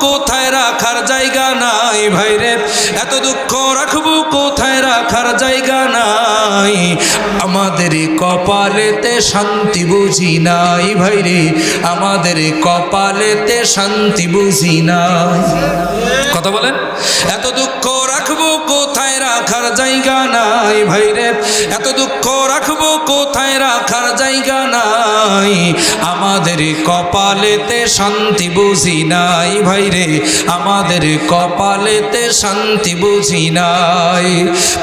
কোথায় রাখার জায়গা নাই ভাইরে এত দুঃখ রাখব কোথায় রাখার জায়গা নাই? আমাদের কপালেতে শান্তি বুঝি নাই ভাই রে। আমাদের কপালেতে শান্তি বুঝি নাই। কথা বলেন? এত দুঃখ রাখার জায়গা নাই ভাইরে। এত দুঃখ রাখব কোথায় রাখার জায়গা নাই? আমাদের কপালেতে শান্তি বুঝি নাই ভাইরে। আমাদের কপালেতে শান্তি বুঝি নাই।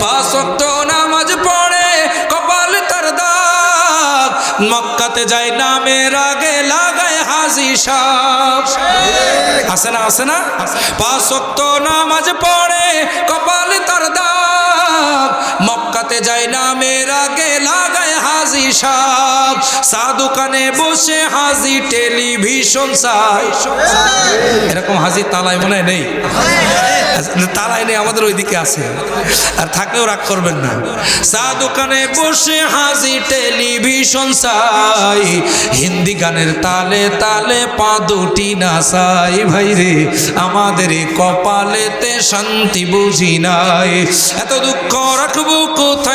পাঁচ নামাজ পড়ে কপাল তার দাগ। মক্কাতে যায় নামের আগে লাগায় হাজি সাপ। আছে না আছে না? পাঁচ নামাজ পড়ে কপাল তার দাগ। লাগায় হাজি সাপ। চা বসে হাজি টেলিভিশন এরকম হাজি তালাই মনে নেই? তালাই নেই, আমাদের ওইদিকে আছে। আর থাকলেও রাগ করবেন না। দোকানে বসে হাজি টেলিভিশন হিন্দি গানের তালে তালে পা দুটি নাচাই। ভাই রে, আমাদের কপালেতে শান্তি বুঝি নাই। এত দুঃখ রাখব কোথায়